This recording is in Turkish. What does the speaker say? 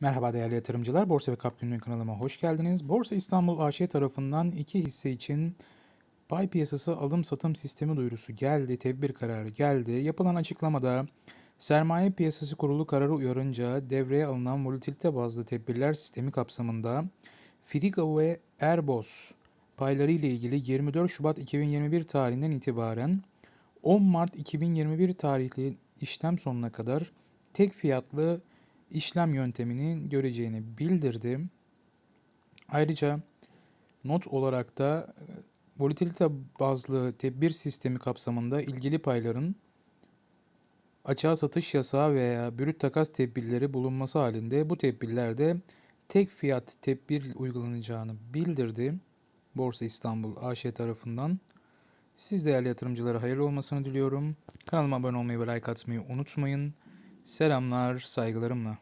Merhaba değerli yatırımcılar. Borsa ve Kap Günlüğü kanalıma hoş geldiniz. Borsa İstanbul AŞ tarafından iki hisse için pay piyasası alım satım sistemi duyurusu geldi. Tedbir kararı geldi. Yapılan açıklamada Sermaye Piyasası Kurulu kararı uyarınca devreye alınan volatilite bazlı tedbirler sistemi kapsamında Frigo ve Airbus payları ile ilgili 24 Şubat 2021 tarihinden itibaren 10 Mart 2021 tarihli işlem sonuna kadar tek fiyatlı işlem yöntemini göreceğini bildirdi. Ayrıca not olarak da e, volatilite bazlı tedbir sistemi kapsamında ilgili payların açığa satış yasağı veya brüt takas tedbirleri bulunması halinde bu tedbirlerde tek fiyat tedbir uygulanacağını bildirdi. Borsa İstanbul AŞ tarafından. Siz değerli yatırımcılara hayırlı olmasını diliyorum. Kanalıma abone olmayı ve like atmayı unutmayın. Selamlar, saygılarımla.